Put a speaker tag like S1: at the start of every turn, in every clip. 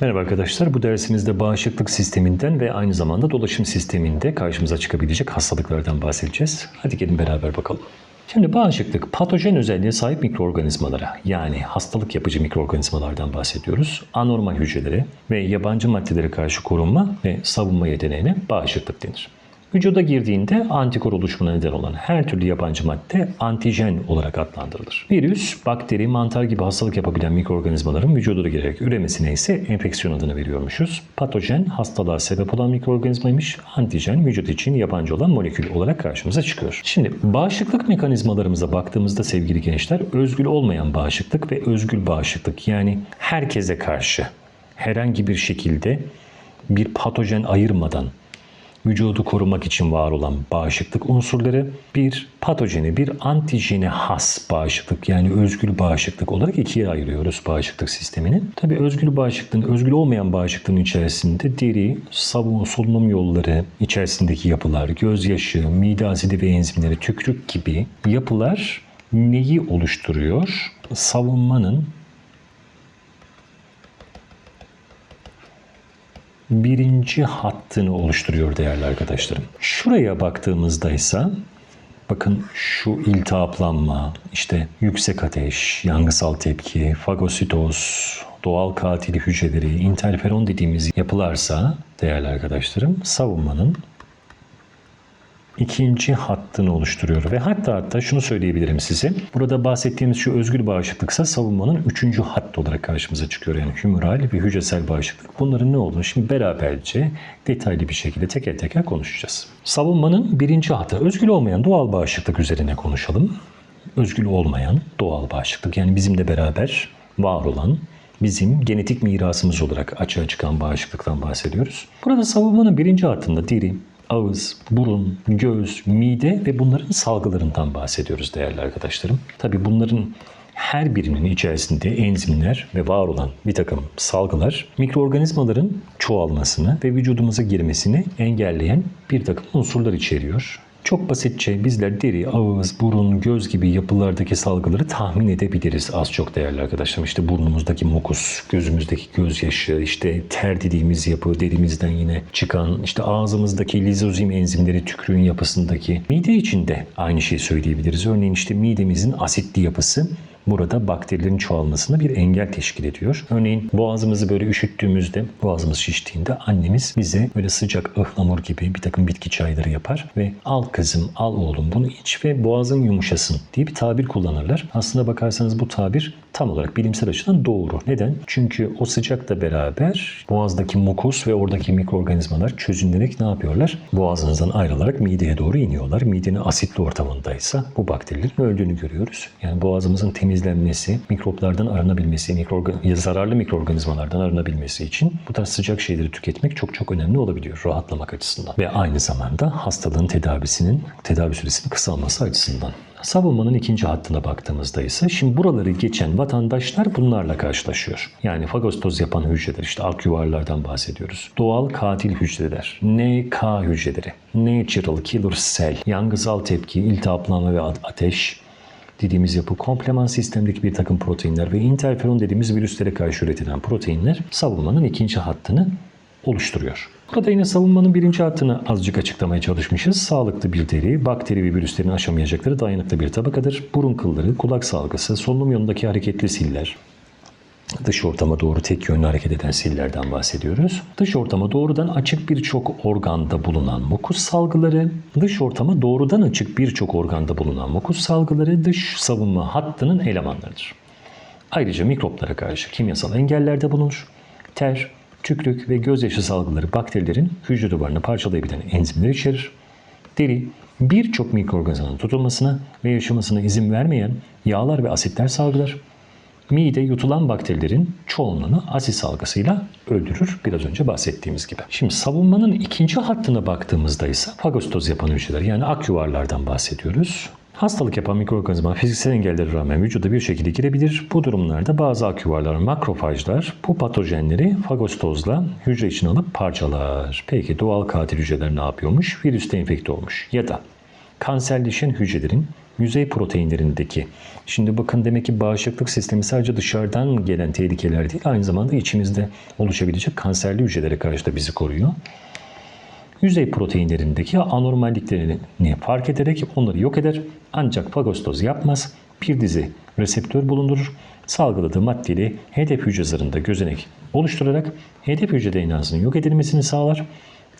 S1: Merhaba arkadaşlar. Bu dersimizde bağışıklık sisteminden ve aynı zamanda dolaşım sisteminde karşımıza çıkabilecek hastalıklardan bahsedeceğiz. Hadi gelin beraber bakalım. Şimdi bağışıklık patojen özelliğe sahip mikroorganizmalara yani hastalık yapıcı mikroorganizmalardan bahsediyoruz. Anormal hücrelere ve yabancı maddelere karşı korunma ve savunma yeteneğine bağışıklık denir. Vücuda girdiğinde antikor oluşumuna neden olan her türlü yabancı madde antijen olarak adlandırılır. Virüs, bakteri, mantar gibi hastalık yapabilen mikroorganizmaların vücuda girerek üremesine ise enfeksiyon adını veriyormuşuz. Patojen hastalığa sebep olan mikroorganizmaymış. Antijen vücut için yabancı olan molekül olarak karşımıza çıkıyor. Şimdi bağışıklık mekanizmalarımıza baktığımızda sevgili gençler özgül olmayan bağışıklık ve özgül bağışıklık yani herkese karşı herhangi bir şekilde bir patojen ayırmadan vücudu korumak için var olan bağışıklık unsurları bir patojeni, bir antijene has bağışıklık yani özgül bağışıklık olarak ikiye ayırıyoruz bağışıklık sistemini. Tabii özgül bağışıklığın, özgül olmayan bağışıklığın içerisinde deri, savunma, solunum yolları içerisindeki yapılar, gözyaşı, mide asidi ve enzimleri, tükürük gibi yapılar neyi oluşturuyor? Savunmanın birinci hattını oluşturuyor değerli arkadaşlarım. Şuraya baktığımızda ise bakın şu iltihaplanma, işte yüksek ateş, yangısal tepki, fagositoz, doğal katil hücreleri, interferon dediğimiz yapılarsa değerli arkadaşlarım savunmanın ikinci hattını oluşturuyor. Ve hatta hatta şunu söyleyebilirim size. Burada bahsettiğimiz şu özgür bağışıklıksa savunmanın üçüncü hattı olarak karşımıza çıkıyor. Yani hümoral ve hücresel bağışıklık. Bunların ne olduğunu şimdi beraberce detaylı bir şekilde teker teker konuşacağız. Savunmanın birinci hattı özgür olmayan doğal bağışıklık üzerine konuşalım. Özgür olmayan doğal bağışıklık yani bizimle beraber var olan bizim genetik mirasımız olarak açığa çıkan bağışıklıktan bahsediyoruz. Burada savunmanın birinci hattında diri, ağız, burun, göz, mide ve bunların salgılarından bahsediyoruz değerli arkadaşlarım. Tabi bunların her birinin içerisinde enzimler ve var olan bir takım salgılar mikroorganizmaların çoğalmasını ve vücudumuza girmesini engelleyen bir takım unsurlar içeriyor. Çok basitçe bizler deri, ağız, burun, göz gibi yapılardaki salgıları tahmin edebiliriz az çok değerli arkadaşlarım. İşte burnumuzdaki mukus, gözümüzdeki gözyaşı, işte ter dediğimiz yapı, derimizden yine çıkan, işte ağzımızdaki lizozim enzimleri, tükürüğün yapısındaki. Mide içinde aynı şeyi söyleyebiliriz. Örneğin işte midemizin asitli yapısı burada bakterilerin çoğalmasına bir engel teşkil ediyor. Örneğin boğazımızı böyle üşüttüğümüzde, boğazımız şiştiğinde annemiz bize böyle sıcak ıhlamur gibi bir takım bitki çayları yapar ve al kızım, al oğlum bunu iç ve boğazın yumuşasın diye bir tabir kullanırlar. Aslında bakarsanız bu tabir tam olarak bilimsel açıdan doğru. Neden? Çünkü o sıcakla beraber boğazdaki mukus ve oradaki mikroorganizmalar çözünerek ne yapıyorlar? Boğazınızdan ayrılarak mideye doğru iniyorlar. Midenin asitli ortamındaysa bu bakterilerin öldüğünü görüyoruz. Yani boğazımızın temizlenmesi, mikroplardan arınabilmesi, mikroorgan zararlı mikroorganizmalardan arınabilmesi için bu tarz sıcak şeyleri tüketmek çok çok önemli olabiliyor rahatlamak açısından. Ve aynı zamanda hastalığın tedavisinin, tedavi süresinin kısalması açısından. Savunmanın ikinci hattına baktığımızda ise şimdi buraları geçen vatandaşlar bunlarla karşılaşıyor. Yani fagostoz yapan hücreler işte ak yuvarlardan bahsediyoruz. Doğal katil hücreler, NK hücreleri, natural killer cell, yangısal tepki, iltihaplanma ve ateş, dediğimiz yapı kompleman sistemdeki bir takım proteinler ve interferon dediğimiz virüslere karşı üretilen proteinler savunmanın ikinci hattını oluşturuyor. Burada yine savunmanın birinci hattını azıcık açıklamaya çalışmışız. Sağlıklı bir deri, bakteri ve virüslerin aşamayacakları dayanıklı bir tabakadır. Burun kılları, kulak salgısı, solunum yolundaki hareketli siller, Dış ortama doğru tek yönlü hareket eden sillerden bahsediyoruz. Dış ortama doğrudan açık birçok organda bulunan mukus salgıları, dış ortama doğrudan açık birçok organda bulunan mukus salgıları dış savunma hattının elemanlarıdır. Ayrıca mikroplara karşı kimyasal engellerde bulunur. Ter, tükrük ve gözyaşı salgıları bakterilerin hücre duvarını parçalayabilen enzimler içerir. Deri, birçok mikroorganizmanın tutulmasına ve yaşamasına izin vermeyen yağlar ve asitler salgılar. Mide yutulan bakterilerin çoğunluğunu asit salgısıyla öldürür. Biraz önce bahsettiğimiz gibi. Şimdi savunmanın ikinci hattına baktığımızda ise fagostoz yapan hücreler yani ak yuvarlardan bahsediyoruz. Hastalık yapan mikroorganizma fiziksel engellere rağmen vücuda bir şekilde girebilir. Bu durumlarda bazı ak yuvarlar, makrofajlar bu patojenleri fagostozla hücre içine alıp parçalar. Peki doğal katil hücreler ne yapıyormuş? Virüste enfekte olmuş. Ya da kanserleşen hücrelerin yüzey proteinlerindeki Şimdi bakın demek ki bağışıklık sistemi sadece dışarıdan gelen tehlikeler değil aynı zamanda içimizde oluşabilecek kanserli hücrelere karşı da bizi koruyor yüzey proteinlerindeki anormalliklerini fark ederek onları yok eder. Ancak fagostoz yapmaz. Bir dizi reseptör bulundurur. Salgıladığı maddeyi hedef hücre zarında gözenek oluşturarak hedef hücre DNA'sının yok edilmesini sağlar.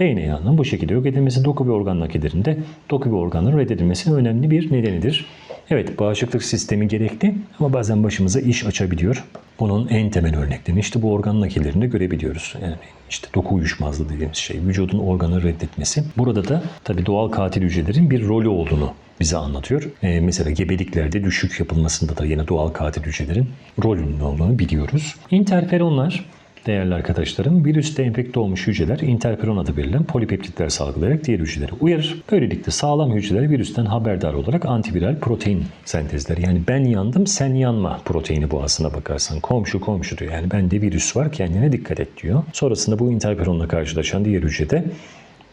S1: DNA'nın bu şekilde yok edilmesi doku ve organ nakillerinde doku ve organların reddedilmesinin önemli bir nedenidir. Evet bağışıklık sistemi gerekli ama bazen başımıza iş açabiliyor. Bunun en temel örneklerini işte bu organ nakillerinde görebiliyoruz. Yani işte doku uyuşmazlığı dediğimiz şey, vücudun organı reddetmesi. Burada da tabii doğal katil hücrelerin bir rolü olduğunu bize anlatıyor. Ee, mesela gebeliklerde düşük yapılmasında da yine doğal katil hücrelerin rolünün olduğunu biliyoruz. İnterferonlar Değerli arkadaşlarım, virüste enfekte olmuş hücreler interferon adı verilen polipeptitler salgılayarak diğer hücreleri uyarır. Böylelikle sağlam hücreler virüsten haberdar olarak antiviral protein sentezler. Yani ben yandım sen yanma proteini bu aslına bakarsan. Komşu komşu diyor. Yani bende virüs var kendine dikkat et diyor. Sonrasında bu interferonla karşılaşan diğer hücrede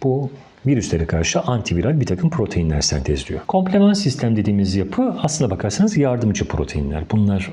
S1: bu virüslere karşı antiviral bir takım proteinler sentezliyor. Komplement sistem dediğimiz yapı aslına bakarsanız yardımcı proteinler. Bunlar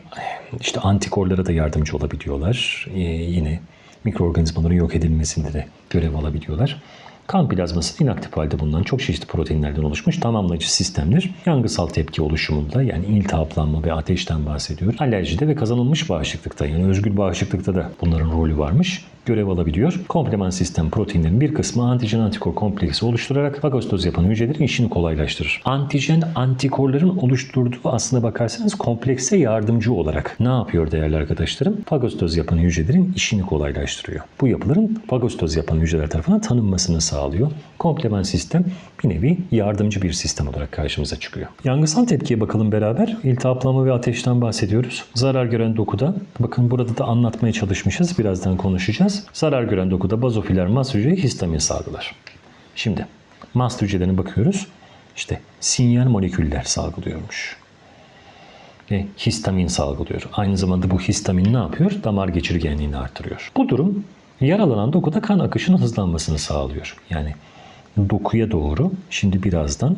S1: işte antikorlara da yardımcı olabiliyorlar. Ee, yine mikroorganizmaların yok edilmesinde de görev alabiliyorlar. Kan plazması inaktif halde bulunan çok çeşitli proteinlerden oluşmuş tamamlayıcı sistemdir. Yangısal tepki oluşumunda yani iltihaplanma ve ateşten bahsediyor. Alerjide ve kazanılmış bağışıklıkta yani özgül bağışıklıkta da bunların rolü varmış görev alabiliyor. Komplement sistem proteinlerin bir kısmı antijen antikor kompleksi oluşturarak fagostoz yapan hücrelerin işini kolaylaştırır. Antijen antikorların oluşturduğu aslına bakarsanız komplekse yardımcı olarak ne yapıyor değerli arkadaşlarım? Fagostoz yapan hücrelerin işini kolaylaştırıyor. Bu yapıların fagostoz yapan hücreler tarafından tanınmasını sağlıyor. Komplement sistem bir nevi yardımcı bir sistem olarak karşımıza çıkıyor. Yangısal tepkiye bakalım beraber. İltihaplama ve ateşten bahsediyoruz. Zarar gören dokuda, bakın burada da anlatmaya çalışmışız. Birazdan konuşacağız. Zarar gören dokuda bazofiller mast hücreyi histamin salgılar. Şimdi mast hücrelerine bakıyoruz. İşte sinyal moleküller salgılıyormuş. Ve histamin salgılıyor. Aynı zamanda bu histamin ne yapıyor? Damar geçirgenliğini artırıyor. Bu durum yaralanan dokuda kan akışının hızlanmasını sağlıyor. Yani dokuya doğru şimdi birazdan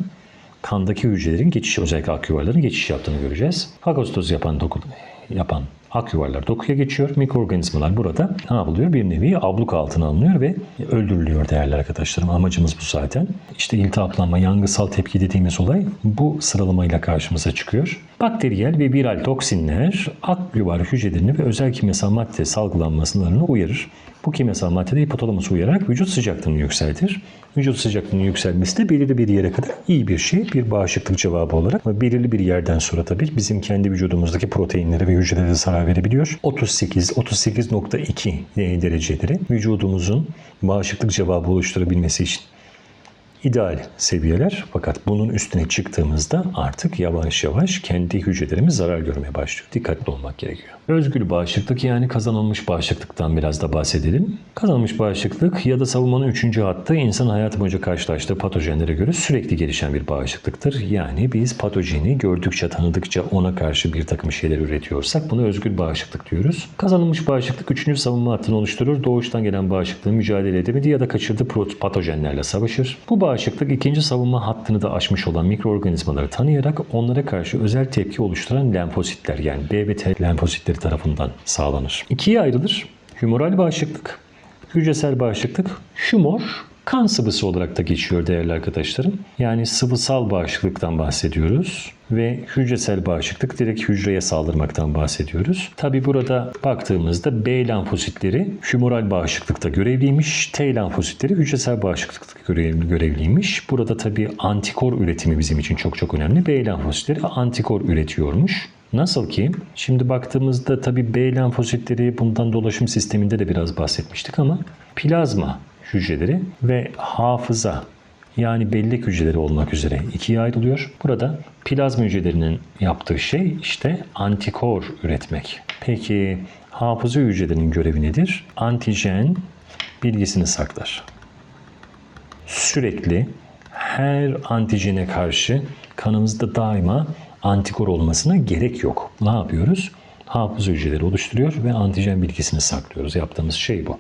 S1: kandaki hücrelerin geçiş özellikle aküvarların geçiş yaptığını göreceğiz. Fagostoz yapan doku yapan ak yuvarlar dokuya geçiyor. Mikroorganizmalar burada ne yapılıyor? Bir nevi abluk altına alınıyor ve öldürülüyor değerli arkadaşlarım. Amacımız bu zaten. İşte iltihaplanma, yangısal tepki dediğimiz olay bu sıralamayla karşımıza çıkıyor. Bakteriyel ve viral toksinler ak yuvar hücrelerini ve özel kimyasal madde salgılanmasını uyarır. Bu kimyasal madde de hipotalamusu uyararak vücut sıcaklığını yükseltir. Vücut sıcaklığının yükselmesi de belirli bir yere kadar iyi bir şey. Bir bağışıklık cevabı olarak ama belirli bir yerden sonra tabii bizim kendi vücudumuzdaki proteinlere ve hücrelere zarar verebiliyor. 38, 38.2 dereceleri vücudumuzun bağışıklık cevabı oluşturabilmesi için ideal seviyeler fakat bunun üstüne çıktığımızda artık yavaş yavaş kendi hücrelerimiz zarar görmeye başlıyor. Dikkatli olmak gerekiyor. Özgül bağışıklık yani kazanılmış bağışıklıktan biraz da bahsedelim. Kazanılmış bağışıklık ya da savunmanın üçüncü hattı insan hayatı boyunca karşılaştığı patojenlere göre sürekli gelişen bir bağışıklıktır. Yani biz patojeni gördükçe tanıdıkça ona karşı bir takım şeyler üretiyorsak buna özgül bağışıklık diyoruz. Kazanılmış bağışıklık üçüncü savunma hattını oluşturur. Doğuştan gelen bağışıklığın mücadele edemediği ya da kaçırdığı patojenlerle savaşır. Bu bağışıklık ikinci savunma hattını da aşmış olan mikroorganizmaları tanıyarak onlara karşı özel tepki oluşturan lenfositler yani B ve T lenfositleri tarafından sağlanır. İkiye ayrılır. Humoral bağışıklık, hücresel bağışıklık, humor kan sıvısı olarak da geçiyor değerli arkadaşlarım. Yani sıvısal bağışıklıktan bahsediyoruz ve hücresel bağışıklık direkt hücreye saldırmaktan bahsediyoruz. Tabi burada baktığımızda B lenfositleri humoral bağışıklıkta görevliymiş, T lenfositleri hücresel bağışıklıkta görevliymiş. Burada tabi antikor üretimi bizim için çok çok önemli. B lenfositleri antikor üretiyormuş. Nasıl ki şimdi baktığımızda tabi B lenfositleri bundan dolaşım sisteminde de biraz bahsetmiştik ama plazma hücreleri ve hafıza yani bellek hücreleri olmak üzere ikiye ayrılıyor. Burada plazma hücrelerinin yaptığı şey işte antikor üretmek. Peki hafıza hücrelerinin görevi nedir? Antijen bilgisini saklar. Sürekli her antijene karşı kanımızda daima antikor olmasına gerek yok. Ne yapıyoruz? Hafıza hücreleri oluşturuyor ve antijen bilgisini saklıyoruz. Yaptığımız şey bu.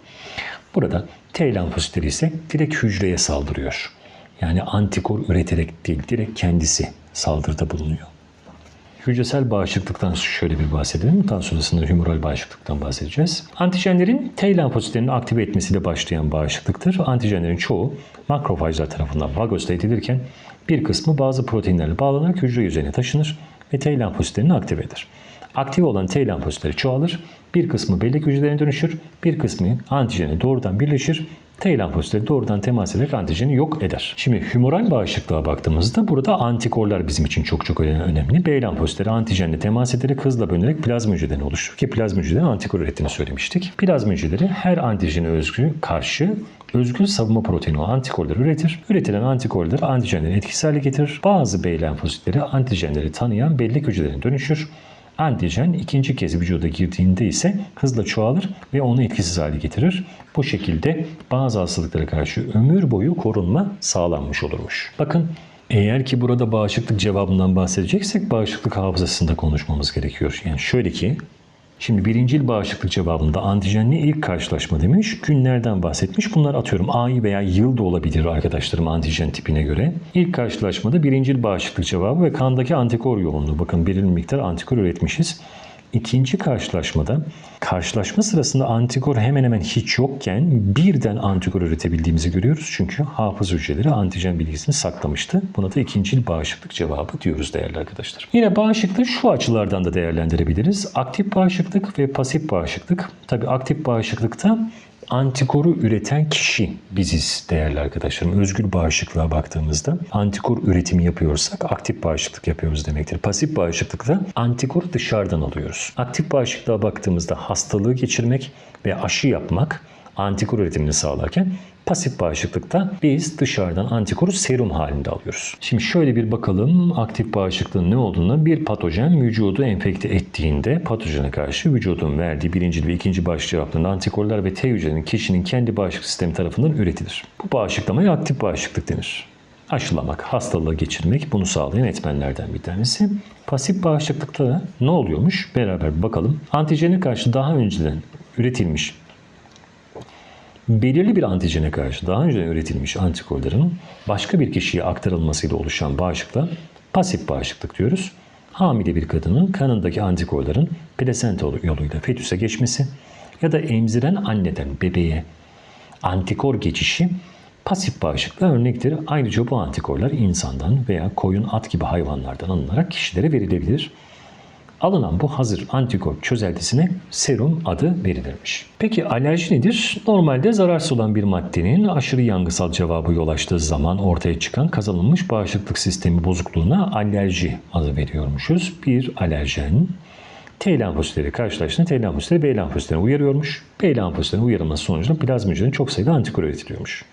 S1: Burada T lenfositleri ise direkt hücreye saldırıyor. Yani antikor üreterek değil, direkt kendisi saldırıda bulunuyor. Hücresel bağışıklıktan şöyle bir bahsedelim. Daha sonrasında hümoral bağışıklıktan bahsedeceğiz. Antijenlerin T lenfositlerini aktive etmesiyle başlayan bağışıklıktır. Antijenlerin çoğu makrofajlar tarafından fagosita edilirken bir kısmı bazı proteinlerle bağlanarak hücre yüzeyine taşınır ve T lenfositlerini aktive eder. Aktive olan T lenfositleri çoğalır, bir kısmı bellek hücrelerine dönüşür, bir kısmı antijene doğrudan birleşir T lenfositleri doğrudan temas ederek antijeni yok eder. Şimdi humoral bağışıklığa baktığımızda burada antikorlar bizim için çok çok önemli. B lenfositleri antijenle temas ederek hızla bölünerek plazma hücrelerini oluşturur ki plazma hücrelerin antikor ürettiğini söylemiştik. Plazma hücreleri her antijene özgü karşı özgül savunma proteini olan antikorları üretir. Üretilen antikorlar antijenleri etkisiz hale getirir. Bazı B lenfositleri antijenleri tanıyan bellek hücrelerine dönüşür. Antijen ikinci kez vücuda girdiğinde ise hızla çoğalır ve onu etkisiz hale getirir. Bu şekilde bazı hastalıklara karşı ömür boyu korunma sağlanmış olurmuş. Bakın eğer ki burada bağışıklık cevabından bahsedeceksek bağışıklık hafızasında konuşmamız gerekiyor. Yani şöyle ki Şimdi birincil bağışıklık cevabında antijenli ilk karşılaşma demiş. Günlerden bahsetmiş. Bunlar atıyorum ay veya yıl da olabilir arkadaşlarım antijen tipine göre. İlk karşılaşmada birincil bağışıklık cevabı ve kandaki antikor yoğunluğu. Bakın belirli miktar antikor üretmişiz. İkinci karşılaşmada karşılaşma sırasında antikor hemen hemen hiç yokken birden antikor üretebildiğimizi görüyoruz. Çünkü hafız hücreleri antijen bilgisini saklamıştı. Buna da ikincil bağışıklık cevabı diyoruz değerli arkadaşlar. Yine bağışıklığı şu açılardan da değerlendirebiliriz. Aktif bağışıklık ve pasif bağışıklık. Tabi aktif bağışıklıkta antikoru üreten kişi biziz değerli arkadaşlarım. Özgür bağışıklığa baktığımızda antikor üretimi yapıyorsak aktif bağışıklık yapıyoruz demektir. Pasif bağışıklıkta antikoru dışarıdan alıyoruz. Aktif bağışıklığa baktığımızda hastalığı geçirmek ve aşı yapmak antikor üretimini sağlarken pasif bağışıklıkta biz dışarıdan antikoru serum halinde alıyoruz. Şimdi şöyle bir bakalım aktif bağışıklığın ne olduğunu. Bir patojen vücudu enfekte ettiğinde patogene karşı vücudun verdiği birinci ve ikinci bağışıklık cevaplarında antikorlar ve T hücrenin kişinin kendi bağışıklık sistemi tarafından üretilir. Bu bağışıklamaya aktif bağışıklık denir. Aşılamak, hastalığı geçirmek bunu sağlayan etmenlerden bir tanesi. Pasif bağışıklıkta ne oluyormuş? Beraber bakalım. Antijene karşı daha önceden üretilmiş belirli bir antijene karşı daha önce üretilmiş antikorların başka bir kişiye aktarılmasıyla oluşan bağışıklığa pasif bağışıklık diyoruz. Hamile bir kadının kanındaki antikorların plasenta yoluyla fetüse geçmesi ya da emziren anneden bebeğe antikor geçişi pasif bağışıklığa örnektir. Ayrıca bu antikorlar insandan veya koyun, at gibi hayvanlardan alınarak kişilere verilebilir. Alınan bu hazır antikor çözeltisine serum adı verilirmiş. Peki alerji nedir? Normalde zararsız olan bir maddenin aşırı yangısal cevabı yol açtığı zaman ortaya çıkan kazanılmış bağışıklık sistemi bozukluğuna alerji adı veriyormuşuz. Bir alerjen T lenfositleri karşılaştığında T lenfositleri B lenfositlerine uyarıyormuş. B lenfositlerine uyarılması sonucunda plazma hücrelerinin çok sayıda antikor üretiliyormuş.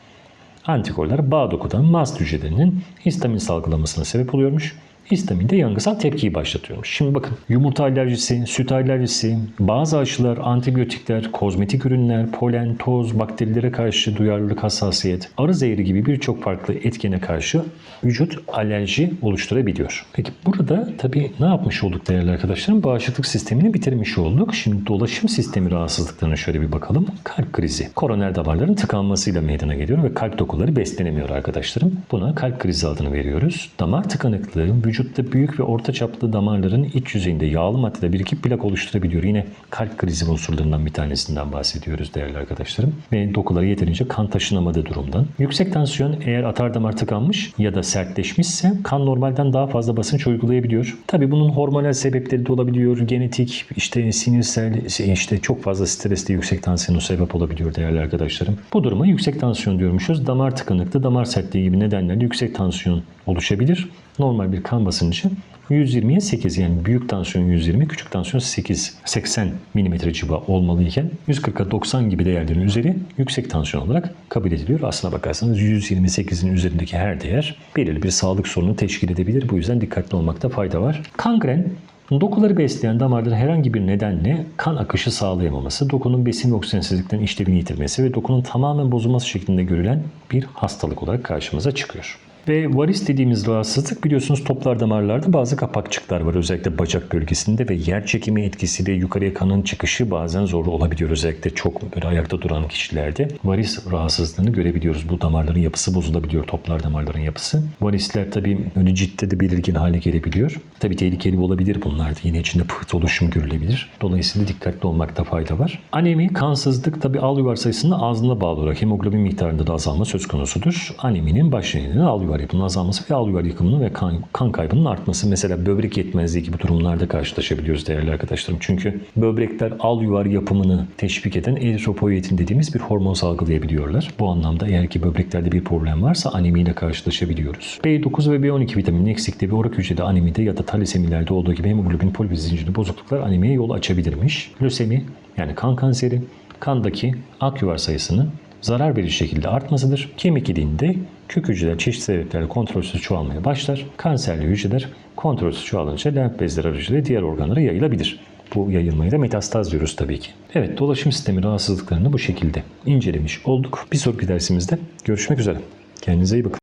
S1: Antikorlar bağ dokudan mast hücrelerinin histamin salgılamasına sebep oluyormuş. Histamin de yangısal tepkiyi başlatıyormuş. Şimdi bakın yumurta alerjisi, süt alerjisi, bazı aşılar, antibiyotikler, kozmetik ürünler, polen, toz, bakterilere karşı duyarlılık, hassasiyet, arı zehri gibi birçok farklı etkene karşı vücut alerji oluşturabiliyor. Peki burada tabii ne yapmış olduk değerli arkadaşlarım? Bağışıklık sistemini bitirmiş olduk. Şimdi dolaşım sistemi rahatsızlıklarına şöyle bir bakalım. Kalp krizi. Koroner damarların tıkanmasıyla meydana geliyor ve kalp dokuları beslenemiyor arkadaşlarım. Buna kalp krizi adını veriyoruz. Damar tıkanıklığı vücutta büyük ve orta çaplı damarların iç yüzeyinde yağlı maddede birikip plak oluşturabiliyor. Yine kalp krizi unsurlarından bir tanesinden bahsediyoruz değerli arkadaşlarım. Ve dokuları yeterince kan taşınamadığı durumdan. Yüksek tansiyon eğer atar damar tıkanmış ya da sertleşmişse kan normalden daha fazla basınç uygulayabiliyor. Tabi bunun hormonal sebepleri de olabiliyor. Genetik, işte sinirsel, işte çok fazla stresli yüksek tansiyonu sebep olabiliyor değerli arkadaşlarım. Bu duruma yüksek tansiyon diyormuşuz. Damar tıkanıklığı, damar sertliği gibi nedenlerle yüksek tansiyon oluşabilir. Normal bir kan basıncı 120'ye 8 yani büyük tansiyon 120, küçük tansiyon 8, 80 mm civa olmalıyken 140'a 90 gibi değerlerin üzeri yüksek tansiyon olarak kabul ediliyor. Aslına bakarsanız 128'in üzerindeki her değer belirli bir sağlık sorunu teşkil edebilir. Bu yüzden dikkatli olmakta fayda var. Kangren Dokuları besleyen damarların herhangi bir nedenle kan akışı sağlayamaması, dokunun besin ve oksijensizlikten işlevini yitirmesi ve dokunun tamamen bozulması şeklinde görülen bir hastalık olarak karşımıza çıkıyor. Ve varis dediğimiz rahatsızlık biliyorsunuz toplar damarlarda bazı kapakçıklar var. Özellikle bacak bölgesinde ve yer çekimi etkisiyle yukarıya kanın çıkışı bazen zor olabiliyor. Özellikle çok böyle ayakta duran kişilerde varis rahatsızlığını görebiliyoruz. Bu damarların yapısı bozulabiliyor. Toplar damarların yapısı. Varisler tabii önü ciddi de belirgin hale gelebiliyor. Tabii tehlikeli olabilir bunlar da. Yine içinde pıht oluşum görülebilir. Dolayısıyla dikkatli olmakta fayda var. Anemi, kansızlık tabii al yuvar sayısının ağzına bağlı olarak hemoglobin miktarında da azalma söz konusudur. Aneminin baş nedeni al yuvar yapının azalması ve al yuvar yıkımının ve kan, kan kaybının artması. Mesela böbrek yetmezliği gibi durumlarda karşılaşabiliyoruz değerli arkadaşlarım. Çünkü böbrekler al yuvar yapımını teşvik eden eritropoietin dediğimiz bir hormon salgılayabiliyorlar. Bu anlamda eğer ki böbreklerde bir problem varsa anemiyle karşılaşabiliyoruz. B9 ve B12 vitaminin eksikliği ve orak hücrede anemide ya da talisemilerde olduğu gibi hemoglobin polipi zincirinde bozukluklar anemiye yol açabilirmiş. Lösemi yani kan kanseri kandaki ak yuvar sayısının zarar verici şekilde artmasıdır. Kemik iliğinde kök hücreler çeşitli sebeplerle kontrolsüz çoğalmaya başlar. Kanserli hücreler kontrolsüz çoğalınca lenf bezleri aracılığıyla diğer organlara yayılabilir. Bu yayılmayı da metastaz diyoruz tabii ki. Evet dolaşım sistemi rahatsızlıklarını bu şekilde incelemiş olduk. Bir sonraki dersimizde görüşmek üzere. Kendinize iyi bakın.